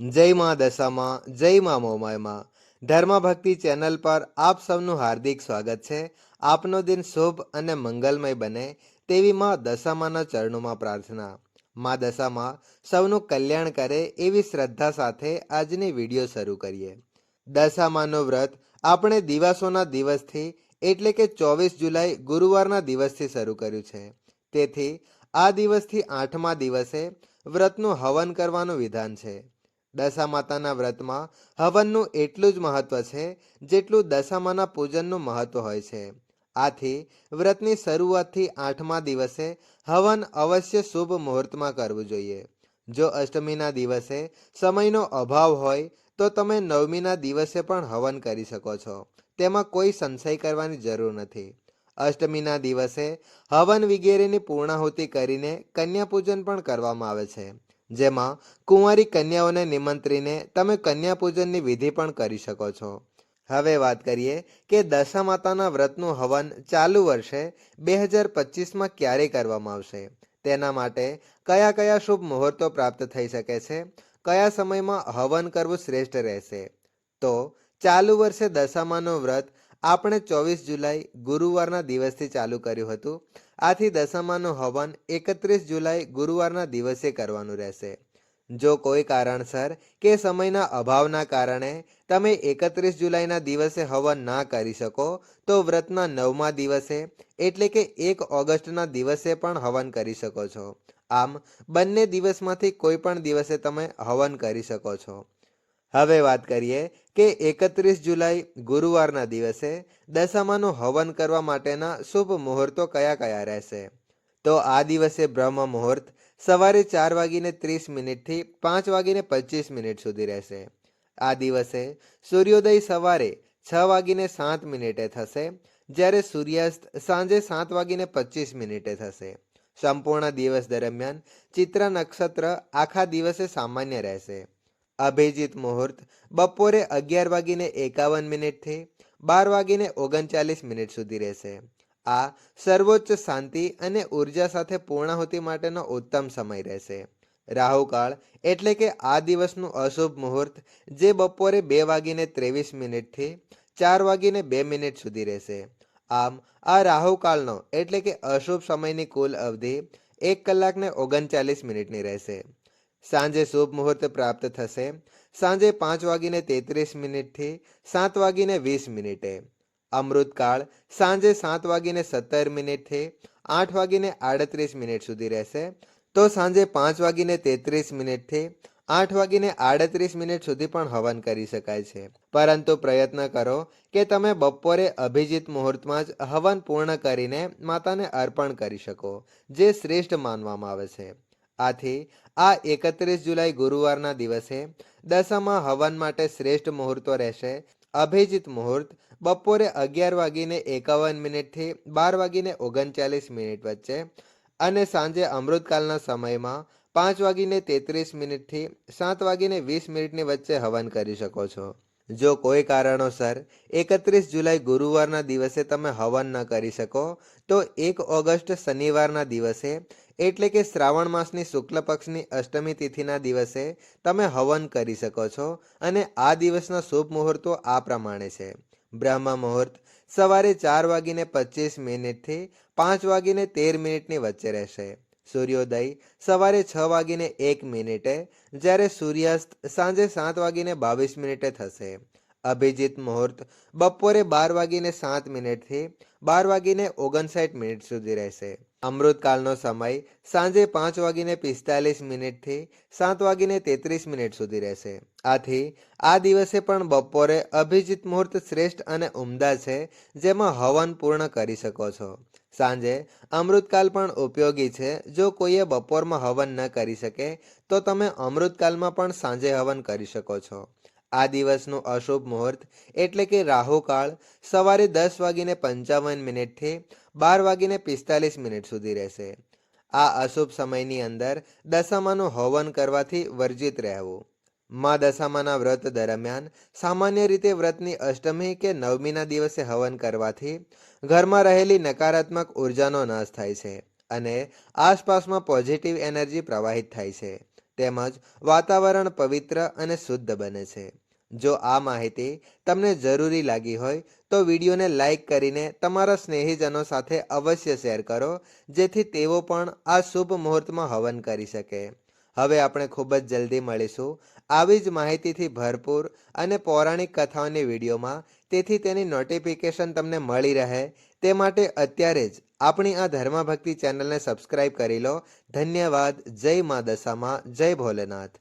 જય મા દશામાં, જય મા મોમાયમાં ધર્મ ભક્તિ ચેનલ પર આપ સૌનું હાર્દિક સ્વાગત છે. આપનો દિન શુભ અને મંગલમય બને તેવી મા દશામાના ચરણોમાં પ્રાર્થના. મા દશામાં સૌનું કલ્યાણ કરે એવી શ્રદ્ધા સાથે આજની વીડિયો શરૂ કરીએ. દશામાનું વ્રત આપણે દિવાસોના દિવસથી એટલે કે ચોવીસ જુલાઈ ગુરુવારના દિવસથી શરૂ કર્યું છે. તેથી આ દિવસથી આઠમા દિવસે વ્રતનું હવન કરવાનું વિધાન છે. દશા માતાના વ્રતમાં હવનનું એટલું જ મહત્વ છે, જેટલું દશામાના પૂજનનું મહત્વ હોય છે. આથી, વ્રતની શરૂઆતથી આઠમા દિવસે હવન અવશ્ય શુભ મુહૂર્તમાં કરવું જોઈએ. જો અષ્ટમીના દિવસે સમયનો અભાવ હોય, તો તમે નવમીના દિવસે પણ હવન કરી શકો છો. તેમાં કોઈ સંશય કરવાની જરૂર નથી. અષ્ટમીના દિવસે હવન વગેરેની પૂર્ણાહુતિ કરીને કન્યા પૂજન પણ કરવામાં આવે છે. જેમાં કુંવારી કન્યાઓને નિમંત્રીને તમે કન્યા પૂજનની વિધિ પણ કરી શકો છો. હવે વાત કરીએ કે દશા માતાના વ્રતનું હવન ચાલુ વર્ષે બે હજાર પચીસમાં ક્યારે કરવામાં આવશે? તેના માટે કયા કયા શુભ મુહૂર્તો પ્રાપ્ત થઈ શકે છે? કયા સમયમાં હવન કરવું શ્રેષ્ઠ રહેશે? તો ચાલુ વર્ષે દશામાનું વ્રત આપણે ચોવીસ જુલાઈ ગુરુવારના દિવસથી ચાલુ કર્યું હતું. આથી દશામાનું હવન એકત્રીસ જુલાઈ ગુરુવારના દિવસે કરવાનું રહેશે. જો કોઈ કારણસર કે સમયના અભાવના કારણે તમે એકત્રીસ જુલાઈના દિવસે હવન ના કરી શકો, તો વ્રતના નવમા દિવસે એટલે કે એક ઓગસ્ટના દિવસે પણ હવન કરી શકો છો. આમ, બંને દિવસમાંથી કોઈ પણ દિવસે તમે હવન કરી શકો છો. હવે વાત કરીએ કે એકત્રીસ જુલાઈ ગુરુવારના દિવસે દશામાનું હવન કરવા માટેના શુભ મુહૂર્તો કયા કયા રહેશે? તો આ દિવસે બ્રહ્મ મુહૂર્ત સવારે ચાર વાગીને ત્રીસ મિનિટથી પાંચ વાગીને પચીસ મિનિટ સુધી રહેશે. આ દિવસે સૂર્યોદય સવારે છ વાગીને સાત મિનિટે થશે, જ્યારે સૂર્યાસ્ત સાંજે સાત વાગીને પચીસ મિનિટે થશે. સંપૂર્ણ દિવસ દરમિયાન ચિત્ર નક્ષત્ર આખા દિવસે સામાન્ય રહેશે. અભિજીત મુહૂર્ત. બપોરે અગિયાર વાગીને એકાવન મિનિટથી બાર વાગીને ઓગણચાલીસ મિનિટ સુધી રહેશે. આ સર્વોચ્ચ શાંતિ અને ઊર્જા સાથે પૂર્ણાહુતિ માટેનો ઉત્તમ સમય રહેશે. રાહુકાળ એટલે કે આ દિવસનું અશુભ મુહૂર્ત જે બપોરે બે વાગીને ત્રેવીસ મિનિટથી ચાર વાગીને બે મિનિટ સુધી રહેશે. આમ, આ રાહુકાળનો એટલે કે અશુભ સમયની કુલ અવધિ એક કલાકને ઓગણચાલીસ મિનિટની રહેશે. સાંજે શુભ મુહૂર્ત પ્રાપ્ત થશે. સાંજે પાંચ વાગીને તેત્રીસ મિનિટથી સાત વાગીને વીસ મિનિટે. અમૃતકાળ સાંજે સાત વાગીને સત્તર મિનિટથી આઠ વાગીને આડત્રીસ મિનિટ સુધી રહેશે. તો સાંજે પાંચ વાગીને તેત્રીસ મિનિટથી આઠ વાગીને આડત્રીસ મિનિટ સુધી પણ હવન કરી શકાય છે. પરંતુ પ્રયત્ન કરો કે તમે બપોરે અભિજીત મુહૂર્તમાં જ હવન પૂર્ણ કરીને માતાને અર્પણ કરી શકો, જે શ્રેષ્ઠ માનવામાં આવે છે. આથી આ એકત્રીસ જુલાઈ ગુરુવારના દિવસે દશામાં હવન માટે શ્રેષ્ઠ મુહૂર્તો રહેશે. અભિજીત મુહૂર્ત બપોરે અગિયાર વાગીને એકાવન મિનિટથી બાર વાગીને ઓગણચાલીસ મિનિટ વચ્ચે અને સાંજે અમૃતકાલના સમયમાં પાંચ વાગીને તેત્રીસ મિનિટથી સાત વાગીને વીસ મિનિટની વચ્ચે હવન કરી શકો છો. જો કોઈ કારણોસર એકત્રીસ જુલાઈ ગુરુવારના દિવસે તમે હવન ન કરી શકો, તો એક ઓગસ્ટ શનિવારના દિવસે, એટલે કે શ્રાવણ માસની શુક્લ પક્ષની અષ્ટમી તિથિના દિવસે, તમે હવન કરી શકો છો અને આ દિવસના શુભ મુહૂર્તો આ પ્રમાણે છે. બ્રહ્મ મુહૂર્ત સવારે ચાર વાગીને પચીસ મિનિટથી પાંચ વાગીને તેર મિનિટની વચ્ચે રહેશે. સૂર્યોદય સવારે છ વાગીને એક મિનિટે જ્યારે સૂર્યાસ્ત સાંજે સાત વાગીને બાવીસ મિનિટે થશે. અભિજીત મુહૂર્ત બપોરે બાર વાગીને સાત મિનિટથી બાર વાગીને ઓગણસાઠ મિનિટ સુધી રહેશે. અમૃતકાળનો સમય સાંજે પાંચ વાગીને પિસ્તાલીસ મિનિટથી સાત વાગીને તેત્રીસ મિનિટ સુધી રહેશે. આથી આ દિવસે પણ બપોરે અભિજીત મુહૂર્ત શ્રેષ્ઠ અને ઉમદા છે જેમાં હવન પૂર્ણ કરી શકો છો. સાંજે અમૃતકાલ પણ ઉપયોગી છે. જો કોઈએ બપોરમાં હવન ન કરી શકે, તો તમે અમૃતકાલમાં પણ સાંજે હવન કરી શકો છો. આ દિવસનું અશુભ મુહૂર્ત એટલે કે રાહુકાળ સવારે દસ વાગીને પંચાવન મિનિટથી બાર વાગીને પિસ્તાલીસ મિનિટ સુધી રહેશે. આ અશુભ સમયની અંદર દશામાનું હવન કરવાથી વર્જિત રહેવું. મા દશામાના વ્રત દરમિયાન સામાન્ય રીતે વ્રતની અષ્ટમી કે નવમીના દિવસે હવન કરવાથી ઘરમાં રહેલી નકારાત્મક ઉર્જાનો નાશ થાય છે અને આસપાસમાં પોઝિટિવ એનર્જી પ્રવાહિત થાય છે. તેમજ વાતાવરણ પવિત્ર અને શુદ્ધ બને છે. જો આ માહિતી તમને જરૂરી લાગી હોય, તો વિડીયોને લાઈક કરીને તમારા સ્નેહીજનો સાથે અવશ્ય શેર કરો, જેથી તેઓ પણ આ શુભ મુહૂર્તમાં હવન કરી શકે. હવે આપણે ખૂબ જ જલ્દી મળીશું આવી જ માહિતીથી ભરપૂર અને પૌરાણિક કથાઓની વિડીયોમાં. તેથી તેની નોટિફિકેશન તમને મળી રહે તે માટે અત્યારે જ આપણી આ ધર્મભક્તિ ચેનલને સબસ્ક્રાઇબ કરી લો. ધન્યવાદ. જય મા દશામાં. જય ભોલેનાથ.